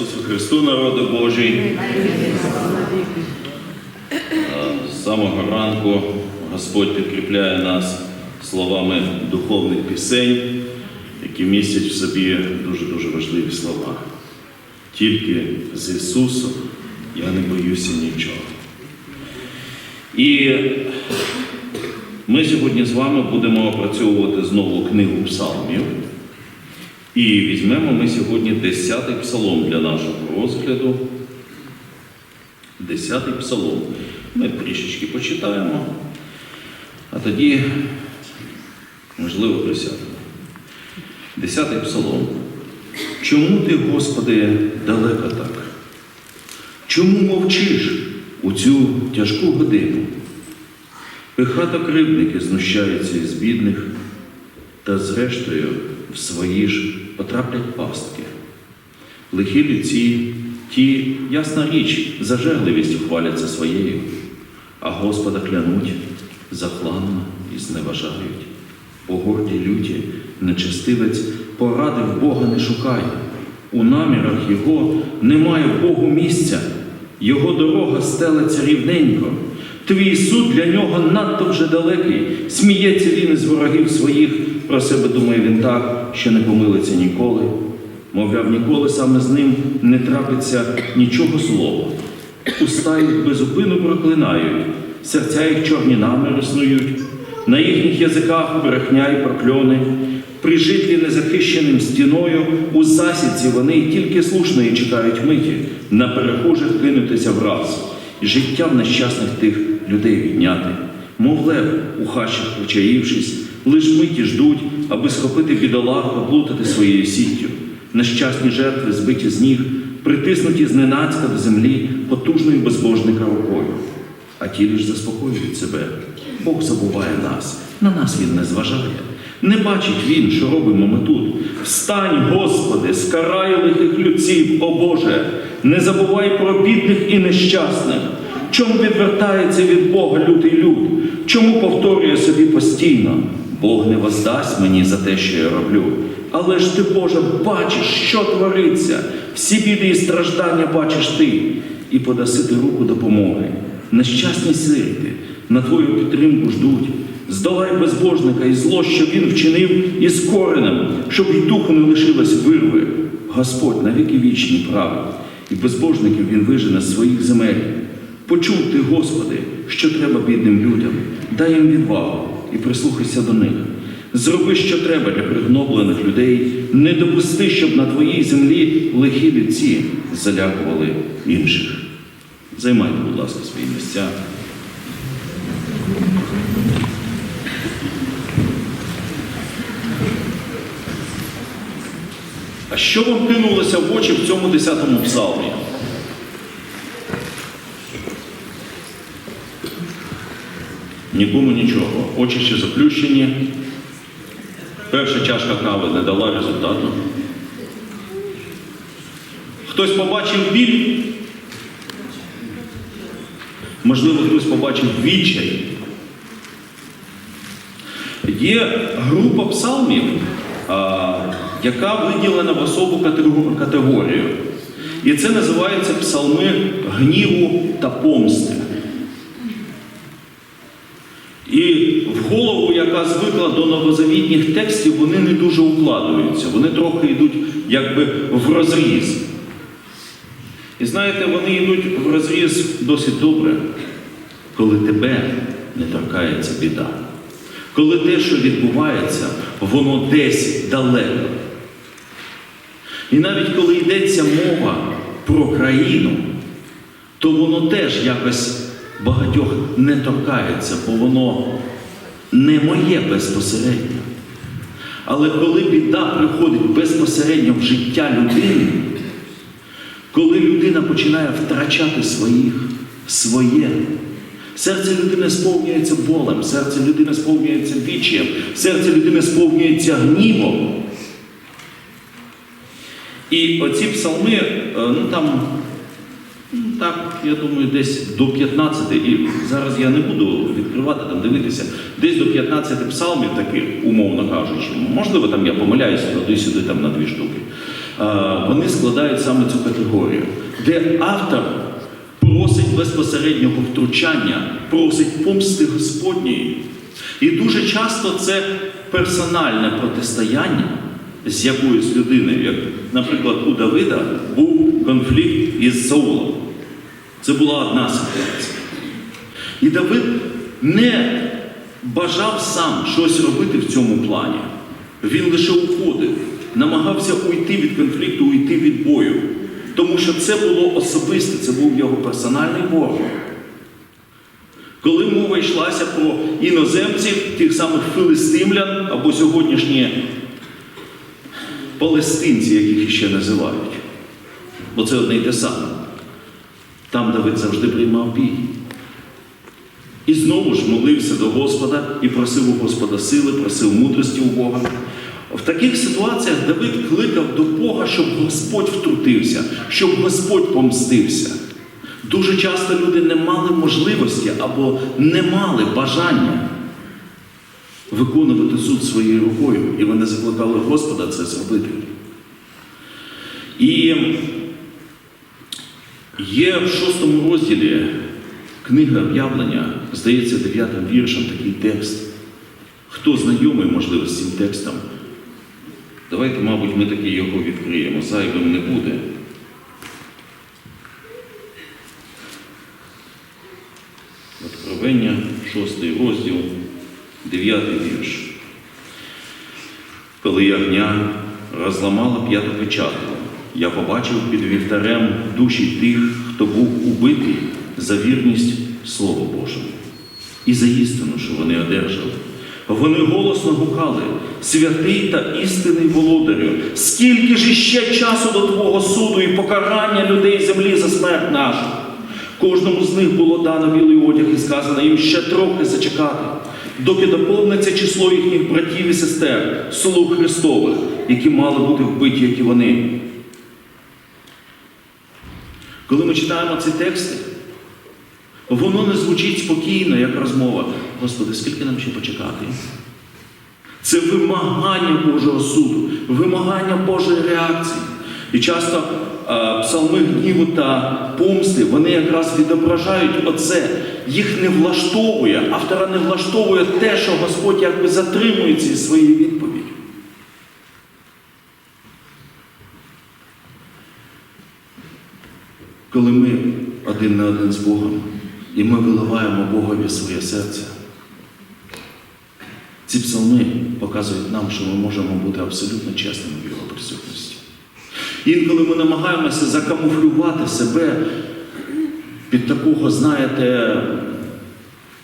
Ісусу Христу, народу Божий. З самого ранку Господь підкріпляє нас словами духовних пісень, які містять в собі дуже-дуже важливі слова. Тільки з Ісусом я не боюся нічого. І ми сьогодні з вами будемо опрацьовувати знову книгу псалмів. І візьмемо ми сьогодні 10-й псалом для нашого розгляду. 10-й псалом. Ми трішечки почитаємо, а тоді, можливо, присядемо. 10-й псалом. Чому ти, Господи, далеко так? Чому мовчиш у цю тяжку годину? Пихато кривдники знущаються із бідних, та зрештою в свої ж потраплять пастки. Лихі людці, ті, ясна річ, зажерливістю хваляться своєю, а Господа клянуть, захланно і зневажають. По гордій люті нечестивець поради в Бога не шукає. У намірах його немає Богу місця, його дорога стелиться рівненько. Твій суд для нього надто вже далекий. Сміється він із ворогів своїх, про себе думає він так, що не помилиться ніколи. Мовляв, ніколи саме з ним не трапиться нічого злого. Уста їх безупину проклинають, серця їх чорні наміри снують, на їхніх язиках брехня й прокльони, при житлі незахищеним стіною, у засідці вони тільки слушної чекають миті, на перехожих кинутися враз, життя в нещасних тих людей відняти. Мов лев, у хащах причаївшись, лиш миті ждуть, аби схопити бідолах, оплутати своєю сіттю. Нещасні жертви, збиті з ніг, притиснуті зненацька до землі потужною безбожника рукою. А ті лиш заспокоюють себе. Бог забуває нас, на нас Він не зважає. Не бачить Він, що робимо ми тут. Встань, Господи, скарай лихих людців, о Боже, не забувай про бідних і нещасних. Чому відвертається від Бога лютий люд? Чому повторює собі постійно? Бог не воздасть мені за те, що я роблю. Але ж ти, Боже, бачиш, що твориться, всі біди і страждання бачиш ти, і подаси ти руку допомоги. Нещасні сироти на твою підтримку ждуть. Здолай безбожника і зло, що він вчинив із коренем, щоб й духу не лишилось вирви. Господь навіки вічні править, і безбожників він вижене з своїх земель. Почув ти, Господи, що треба бідним людям, дай їм відвагу і прислухайся до них. Зроби, що треба для пригноблених людей, не допусти, щоб на твоїй землі лихі людці залякували інших. Займайте, будь ласка, свої місця. А що вам кинулося в очі в цьому десятому псалмі? Нікому нічого. Очі ще заплющені. Перша чашка кави не дала результату. Хтось побачив біль. Можливо, хтось побачив відчай. Є група псалмів, яка виділена в особу категорію. І це називається псалми гніву та помсти. І в голову, яка звикла до новозавітніх текстів, вони не дуже укладуються, вони трохи йдуть якби в розріз. І знаєте, вони йдуть в розріз досить добре, коли тебе не торкається біда. Коли те, що відбувається, воно десь далеко. І навіть коли йдеться мова про країну, то воно теж якось багатьох не торкається, бо воно не моє безпосередньо. Але коли біда приходить безпосередньо в життя людини, коли людина починає втрачати своїх, своє, серце людини сповнюється болем, серце людини сповнюється віччям, серце людини сповнюється гнівом. І оці псалми, е, ну там, ну, так, я думаю, десь до 15, і зараз я не буду відкривати, там дивитися, десь до 15 псалмів таких, умовно кажучи. Можливо, там я помиляюся туди-сюди там на дві штуки. вони складають саме цю категорію, де автор просить безпосереднього втручання, просить помсти Господньої. І дуже часто це персональне протистояння з якоюсь людиною, як, наприклад, у Давида був конфлікт із Саулом. Це була одна ситуація. І Давид не бажав сам щось робити в цьому плані. Він лише уходив, намагався уйти від конфлікту, уйти від бою. Тому що це було особисте, це був його персональний ворог. Коли мова йшлася про іноземців, тих самих филистимлян або сьогоднішні палестинці, яких ще називають, бо це одне й те саме. Там Давид завжди приймав бій. І знову ж молився до Господа і просив у Господа сили, просив мудрості у Бога. В таких ситуаціях Давид кликав до Бога, щоб Господь втрутився, щоб Господь помстився. Дуже часто люди не мали можливості або не мали бажання виконувати суд своєю рукою, і вони закликали Господа це зробити. І є в шостому розділі книги об'явлення, здається, дев'ятим віршем такий текст. Хто знайомий, можливо, з цим текстом? Давайте, мабуть, ми таки його відкриємо. Зайвим не буде. Откровення, шостий розділ, дев'ятий вірш. Коли ягня розламала п'яту печатку, я побачив під вівтарем душі тих, хто був убитий за вірність Слову Божому і за істину, що вони одержали. Вони голосно гукали, святий та істинний володарю, скільки ж іще часу до Твого суду і покарання людей землі за смерть нашу. Кожному з них було дано білий одяг і сказано їм ще трохи зачекати, доки доповниться число їхніх братів і сестер, слуг Христових, які мали бути вбиті, як і вони. Коли ми читаємо ці тексти, воно не звучить спокійно, як розмова. Господи, скільки нам ще почекати? Це вимагання Божого суду, вимагання Божої реакції. І часто е, псалми гніву та помсти, вони якраз відображають оце. Їх не влаштовує, автора не влаштовує те, що Господь якби затримується із своєї відповіді. Коли ми один на один з Богом, і ми виливаємо Богові своє серце, ці псалми показують нам, що ми можемо бути абсолютно чесними в його присутності. Інколи ми намагаємося закамуфлювати себе під такого, знаєте,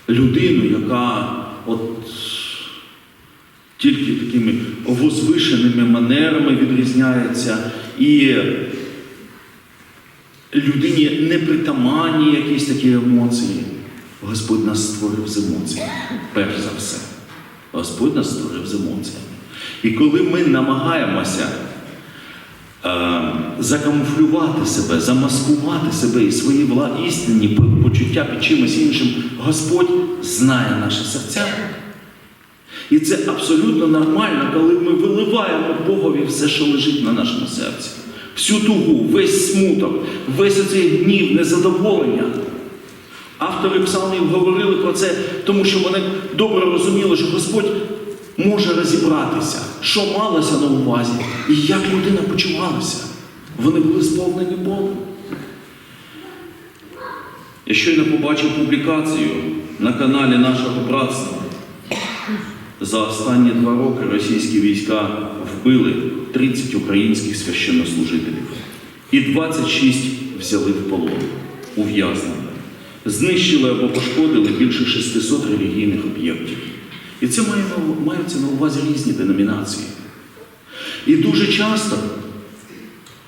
людину, яка от тільки такими возвишеними манерами відрізняється, і людині непритаманні якісь такі емоції. Господь нас створив з емоціями, перш за все. Господь нас створив з емоціями. І коли ми намагаємося е, закамуфлювати себе, замаскувати себе і свої вла- істинні почуття під чимось іншим, Господь знає наші серця. І це абсолютно нормально, коли ми виливаємо Богові все, що лежить на нашому серці. Всю тугу, весь смуток, весь цей гнів, незадоволення. Автори псалмів говорили про це, тому що вони добре розуміли, що Господь може розібратися, що малося на увазі і як людина почувалася. Вони були сповнені Богом. Я щойно побачив публікацію на каналі нашого братства. За останні два роки російські війська вбили 30 українських священнослужителів і 26 взяли в полон ув'язнення. Знищили або пошкодили більше 600 релігійних об'єктів. І це має маються на увазі різні деномінації. І дуже часто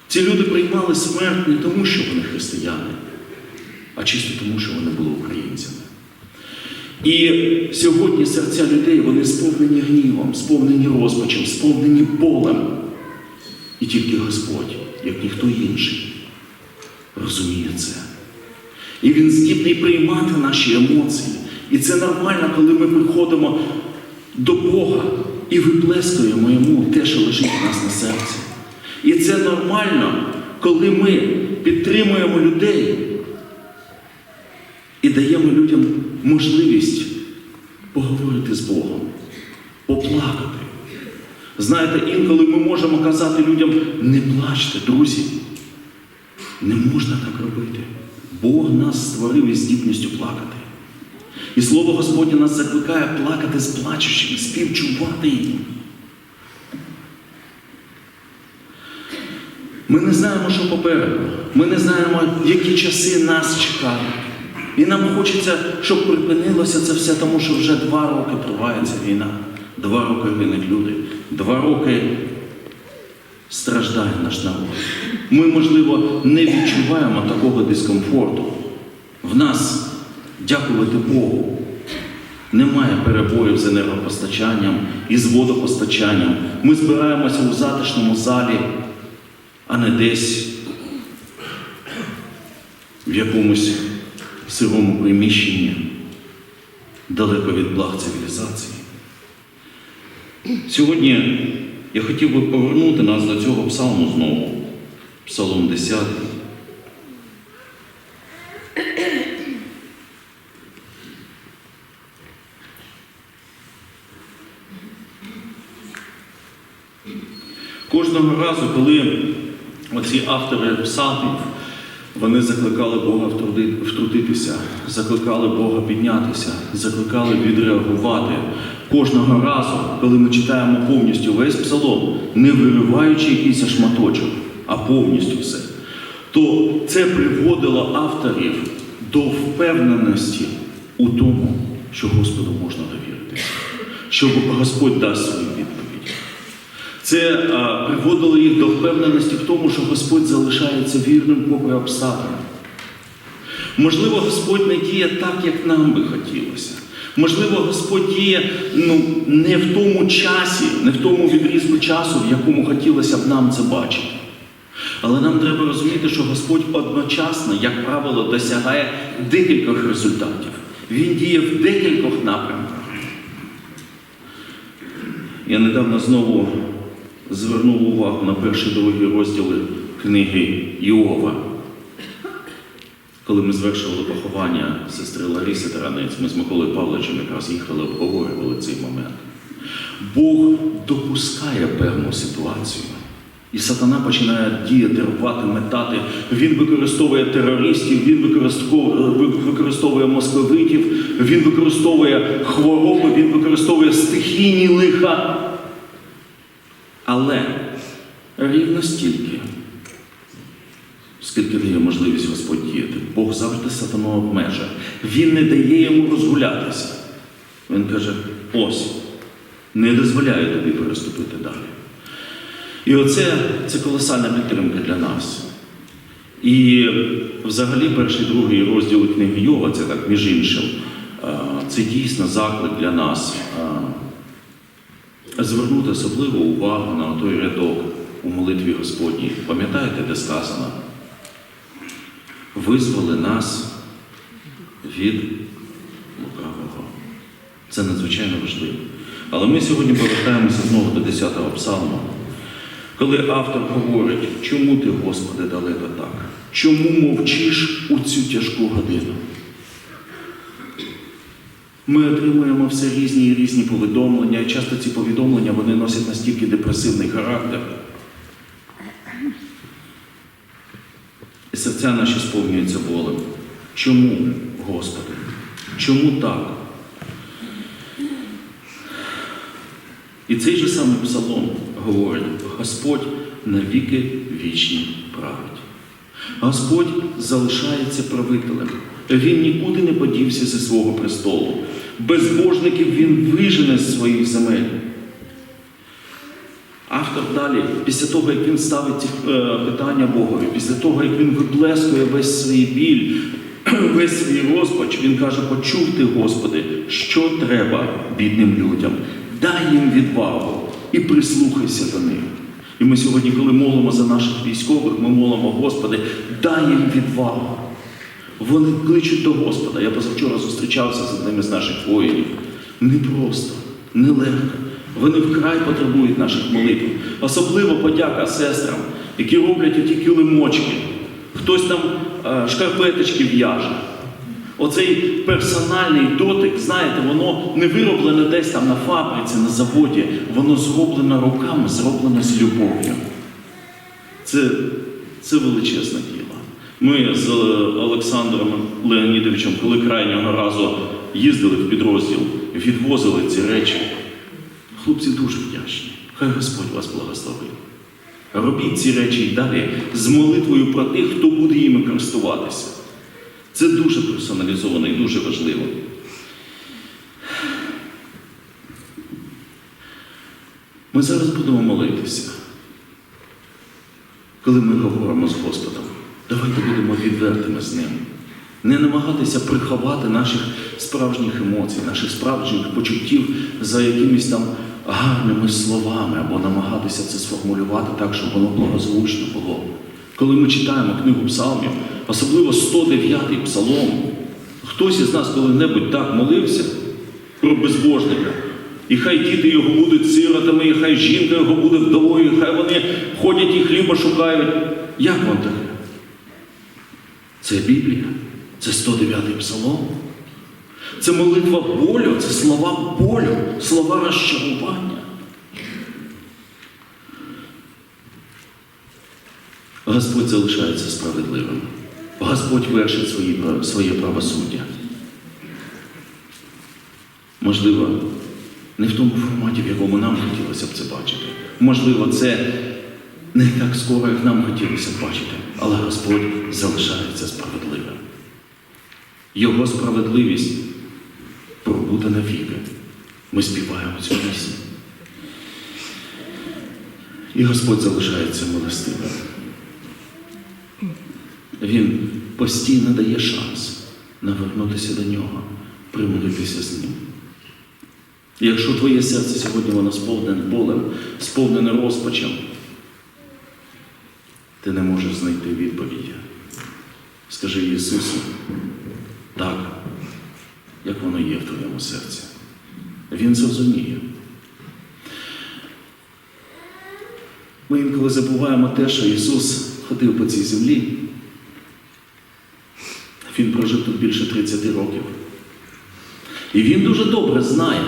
ці люди приймали смерть не тому, що вони християни, а чисто тому, що вони були українцями. І сьогодні серця людей вони сповнені гнівом, сповнені розпачем, сповнені болем. І тільки Господь, як ніхто інший, розуміє це. І Він здібний приймати наші емоції. І це нормально, коли ми приходимо до Бога і виплескуємо йому те, що лежить у нас на серці. І це нормально, коли ми підтримуємо людей і даємо людям можливість поговорити з Богом, поплакати. Знаєте, інколи ми можемо казати людям, не плачте, друзі. Не можна так робити. Бог нас створив із здібністю плакати. І слово Господнє нас закликає плакати з плачущими, співчувати їм. Ми не знаємо, що попереду. Ми не знаємо, які часи нас чекають. І нам хочеться, щоб припинилося це все, тому що вже два роки тривається війна. Два роки гинуть люди. Два роки страждає наш народ. Ми, можливо, не відчуваємо такого дискомфорту. В нас, дякувати Богу, немає перебоїв з енергопостачанням і з водопостачанням. Ми збираємося у затишному залі, а не десь в якомусь сирому приміщенні, далеко від благ цивілізації. Сьогодні я хотів би повернути нас до цього псалму знову, Псалом 10. Кожного разу, коли оці автори псалмів, вони закликали Бога втрутитися, закликали Бога піднятися, закликали відреагувати. Кожного разу, коли ми читаємо повністю весь псалом, не вириваючи якийсь шматочок, а повністю все, то це приводило авторів до впевненості у тому, що Господу можна довіритися, що Господь дасть свою відповідь. Це а, приводило їх до впевненості в тому, що Господь залишається вірним попри обставини. Можливо, Господь не діє так, як нам би хотілося. Можливо, Господь діє ну, не в тому часі, не в тому відрізку часу, в якому хотілося б нам це бачити. Але нам треба розуміти, що Господь одночасно, як правило, досягає декількох результатів. Він діє в декількох напрямках. Я недавно знову звернув увагу на перші другі розділи книги Іова. Коли ми звершували поховання сестри Лариси Таранець, ми з Миколою Павловичем якраз їхали, обговорювали цей момент. Бог допускає певну ситуацію. І сатана починає діяти, рвати, метати. Він використовує терористів, він використовує московитів, він використовує хвороби, він використовує стихійні лиха. Але рівно стільки, скільки дає можливість Господь діяти, Бог завжди сатану обмежує. Він не дає йому розгулятися. Він каже: ось, не дозволяю тобі переступити далі. І оце це колосальна підтримка для нас. І взагалі перший другий розділ книги Йова, це так, між іншим, це дійсно заклик для нас звернути особливу увагу на той рядок у молитві Господній. Пам'ятаєте, де сказано? Визволи нас від лукавого. Це надзвичайно важливо. Але ми сьогодні повертаємося знову до 10-го псалму. Коли автор говорить, чому ти, Господи, далеко так? Чому мовчиш у цю тяжку годину? Ми отримуємо все різні і різні повідомлення, і часто ці повідомлення вони носять настільки депресивний характер. І серця наші сповнюються болем. Чому, Господи? Чому так? І цей же самий псалом говорить, Господь навіки вічні править. Господь залишається правителем. Він нікуди не подівся зі свого престолу. Безбожників він вижене з своїх земель. Автор далі, після того, як він ставить ці е, питання Богові, після того, як він виплескує весь свій біль, весь свій розпач, він каже: почув ти, Господи, що треба бідним людям. Дай їм відвагу і прислухайся до них. І ми сьогодні, коли молимо за наших військових, ми молимо, Господи, дай їм відвагу. Вони кличуть до Господа. Я позавчора зустрічався з одним із наших воїнів. Не просто, нелегко. Вони вкрай потребують наших молитв. Особливо подяка сестрам, які роблять оті килимочки. Хтось там е, шкарпеточки в'яже. Оцей персональний дотик, знаєте, воно не вироблене десь там на фабриці, на заводі, воно зроблено руками, зроблено з любов'ю. Це, це величезне діло. Ми з Олександром Леонідовичем, коли крайнього разу їздили в підрозділ, відвозили ці речі. Хлопці дуже вдячні. Хай Господь вас благословить. Робіть ці речі і далі з молитвою про тих, хто буде їми користуватися. Це дуже персоналізовано і дуже важливо. Ми зараз будемо молитися. Коли ми говоримо з Господом, давайте будемо відвертими з Ним. Не намагатися приховати наших справжніх емоцій, наших справжніх почуттів за якимись там гарними словами, або намагатися це сформулювати так, щоб воно благозвучно було. Коли ми читаємо книгу псалмів, особливо 109-й псалом, хтось із нас коли-небудь так молився про безбожника. І хай діти його будуть сиротами, і хай жінка його буде вдовою, і хай вони ходять і хліба шукають. Як вам таке? Це Біблія, це 109-й псалом. Це молитва болю, це слова болю, слова розчарування. Господь залишається справедливим. Господь вершить свої, своє правосуддя. Можливо, не в тому форматі, в якому нам хотілося б це бачити. Можливо, це не так скоро, як нам хотілося бачити, але Господь залишається справедливим. Його справедливість пробуде навіки. Ми співаємо цю пісню. І Господь залишається милостивим. Він постійно дає шанс навернутися до нього, примиритися з ним. Якщо твоє серце сьогодні воно сповнене болем, сповнене розпачем, ти не можеш знайти відповіді. Скажи Ісусу, так, як воно є в твоєму серці. Він зрозуміє. Ми інколи забуваємо те, що Ісус ходив по цій землі. Він прожив тут більше 30 років. І він дуже добре знає,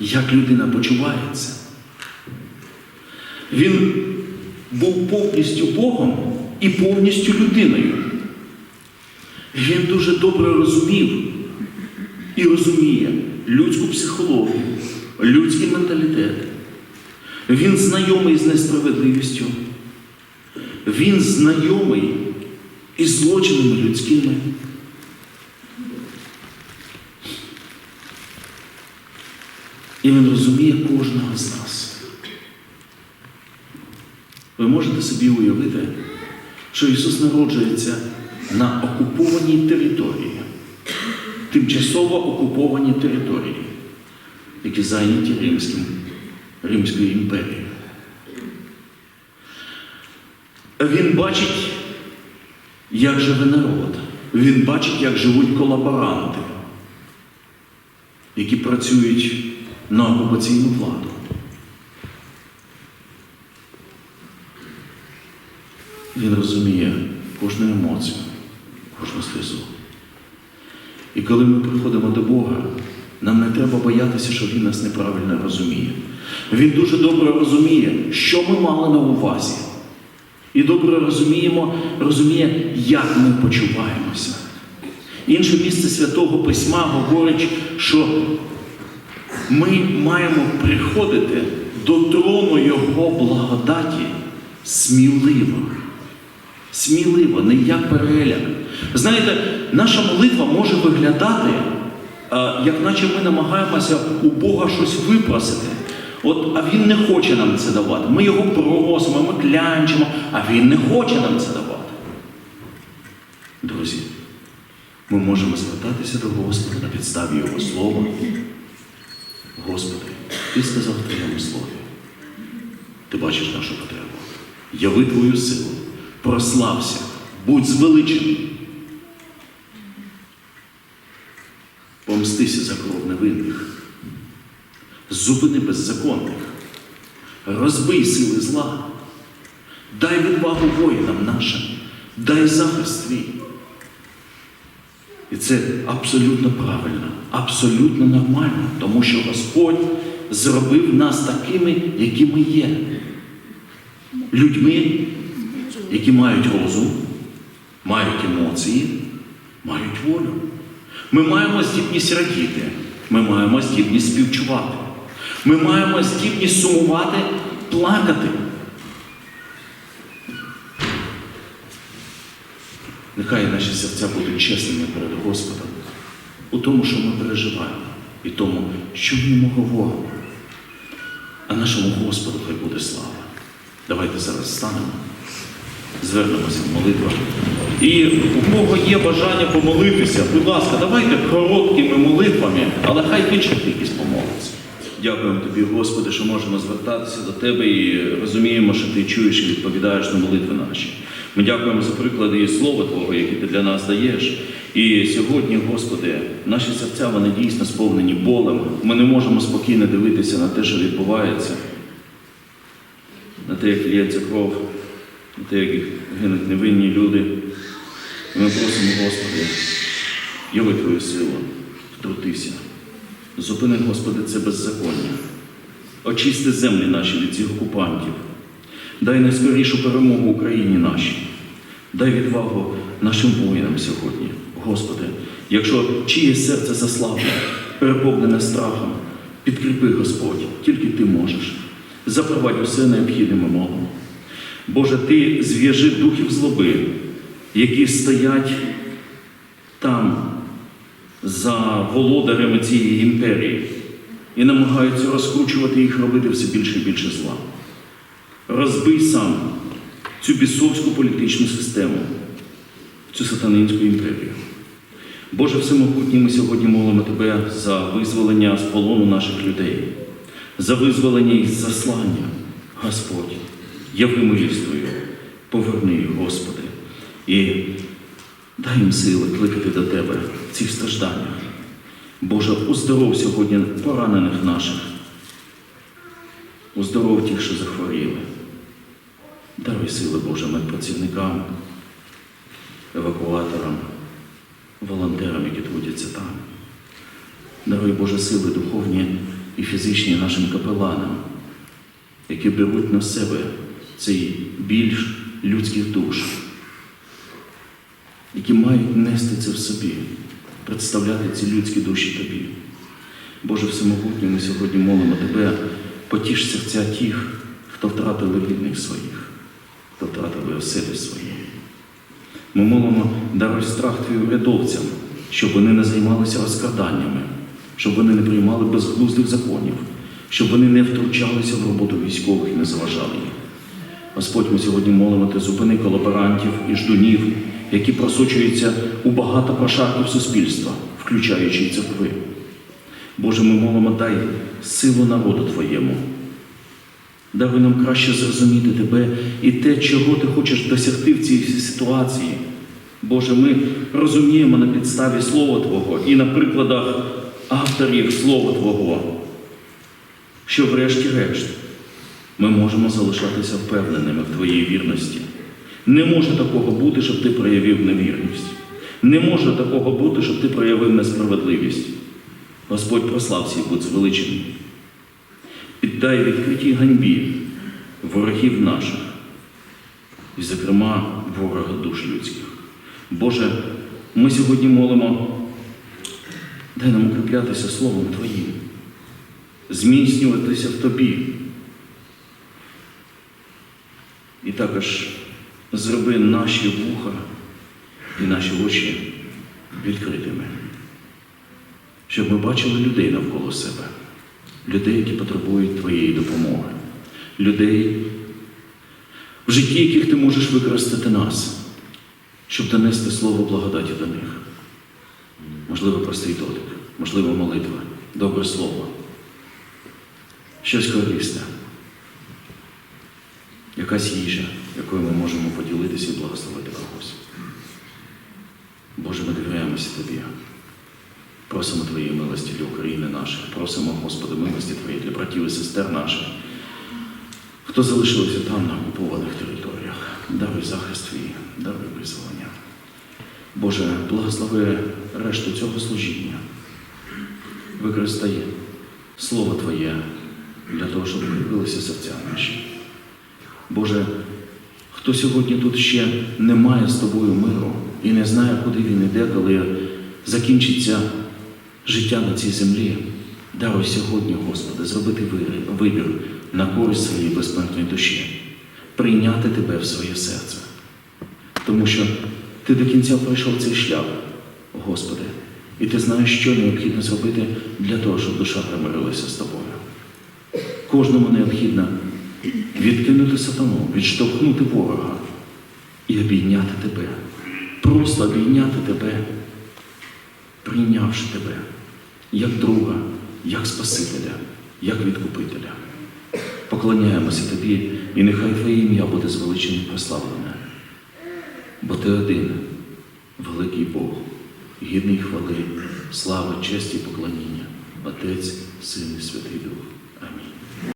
як людина почувається. Він був повністю Богом і повністю людиною. Він дуже добре розумів і розуміє людську психологію, людський менталітет. Він знайомий з несправедливістю. Він знайомий із злочинами людськими. І він розуміє кожного з нас. Можете собі уявити, що Ісус народжується на окупованій території, тимчасово окупованій території, які зайняті Римським, Римською імперією. Він бачить, як живе народ. Він бачить, як живуть колаборанти, які працюють на окупаційну владу. Він розуміє кожну емоцію, кожну сльозу. І коли ми приходимо до Бога, нам не треба боятися, що Він нас неправильно розуміє. Він дуже добре розуміє, що ми мали на увазі. І добре розуміємо, розуміє, як ми почуваємося. Інше місце Святого Письма говорить, що ми маємо приходити до трону Його благодаті сміливо. Сміливо, не як переляк. Знаєте, наша молитва може виглядати, е, як наче ми намагаємося у Бога щось випросити. От, а Він не хоче нам це давати. Ми його просимо, ми клянчимо, а Він не хоче нам це давати. Друзі, ми можемо звертатися до Господа на підставі Його слова. Господи, Ти сказав в Твоєму слові. Ти бачиш нашу потребу. Яви Твою силу, прослався, будь звеличений. Помстися за кров невинних. Зупини беззаконних, розбий сили зла, дай відвагу воїнам нашим, дай захист твій. І це абсолютно правильно, абсолютно нормально, тому що Господь зробив нас такими, які ми є. Людьми, які мають розум, мають емоції, мають волю. Ми маємо здібність радіти, ми маємо здібність співчувати, ми маємо здібність сумувати, плакати. Нехай наші серця будуть чесними перед Господом у тому, що ми переживаємо, і тому, що в ньому говоримо. А нашому Господу хай буде слава. Давайте зараз станемо, звернемося в молитвах. І у кого є бажання помолитися, будь ласка, давайте короткими молитвами, але хай більше якісь помолиться. Дякуємо тобі, Господи, що можемо звертатися до Тебе і розуміємо, що Ти чуєш і відповідаєш на молитви наші. Ми дякуємо за приклади і слова Твого, яке ти для нас даєш. І сьогодні, Господи, наші серця вони дійсно сповнені болем. Ми не можемо спокійно дивитися на те, що відбувається, на те, як лється кров, як гинуть невинні люди. Ми просимо, Господи, яви Твою силу, втрутися. Зупини, Господи, це беззаконня. Очисти землі наші від цих окупантів. Дай найскорішу перемогу Україні нашій. Дай відвагу нашим воїнам сьогодні. Господи, якщо чиє серце заслаблене, переповнене страхом, підкріпи, Господь, тільки Ти можеш. Запровадь усе необхідне ми молимо. Боже, Ти зв'яжи духів злоби, які стоять там, за володарями цієї імперії, і намагаються розкручувати їх, робити все більше і більше зла. Розбий сам цю бісовську політичну систему, цю сатанинську імперію. Боже Всемогутній, ми сьогодні молимо Тебе за визволення з полону наших людей, за визволення із заслання, Господь, Твою, поверни їх, Господи, і дай їм сили кликати до Тебе в цих стражданнях. Боже, уздоров сьогодні поранених наших, уздоров тих, що захворіли. Даруй сили Боже медпрацівникам, евакуаторам, волонтерам, які трудяться там. Даруй Боже сили духовні і фізичні нашим капеланам, які беруть на себе цей більш людських душ, які мають нести це в собі, представляти ці людські душі тобі. Боже Всемогутній, ми сьогодні молимо Тебе, потіш серця тих, хто втратили рідних своїх, хто втратили оселі свої. Ми молимо, даруй страх Твій урядовцям, щоб вони не займалися розкраданнями, щоб вони не приймали безглуздих законів, щоб вони не втручалися в роботу військових і не заважали їм. Господь, ми сьогодні молимо Ти зупини колаборантів і ждунів, які просочуються у багато прошарків суспільства, включаючи церкви. Боже, ми молимо, дай силу народу Твоєму. Дай нам краще зрозуміти Тебе і те, чого Ти хочеш досягти в цій ситуації. Боже, ми розуміємо на підставі Слова Твого і на прикладах авторів Слова Твого, що врешті-решт ми можемо залишатися впевненими в Твоїй вірності. Не може такого бути, щоб ти проявив невірність. Не може такого бути, щоб ти проявив несправедливість. Господь прослався і будь звеличений. Піддай відкритій ганьбі ворогів наших, і, зокрема, ворога душ людських. Боже, ми сьогодні молимо, дай нам укріплятися Словом Твоїм, зміцнюватися в Тобі. І також зроби наші вуха і наші очі відкритими, щоб ми бачили людей навколо себе, людей, які потребують Твоєї допомоги, людей, в житті яких ти можеш використати нас, щоб донести слово благодаті до них. Можливо, простий дотик, можливо, молитва, добре слово, щось корисне, якась їжа, якою ми можемо поділитися і благословити когось. Боже, ми довіряємося Тобі. Просимо Твоєї милості для України нашої. Просимо, Господи, милості Твоєї для братів і сестер наших, хто залишилися там на окупованих територіях. Даруй захист Твій, даруй визволення. Боже, благослови решту цього служіння. Використай Слово Твоє для того, щоб укріпилися серця наші. Боже, хто сьогодні тут ще не має з тобою миру і не знає, куди він іде, коли закінчиться життя на цій землі, даруй сьогодні, Господи, зробити вибір на користь своєї безсмертної душі, прийняти Тебе в своє серце. Тому що Ти до кінця пройшов цей шлях, Господи, і Ти знаєш, що необхідно зробити для того, щоб душа примирилася з тобою. Кожному необхідно відкинути сатану, відштовхнути ворога і обійняти тебе. Просто обійняти тебе, прийнявши тебе як друга, як Спасителя, як відкупителя. Поклоняємося тобі, і нехай Твоє ім'я буде звеличене і прославлене. Бо ти один, великий Бог, гідний хвали, слави, честі, поклоніння, Отець, Син і Святий Дух. Амінь.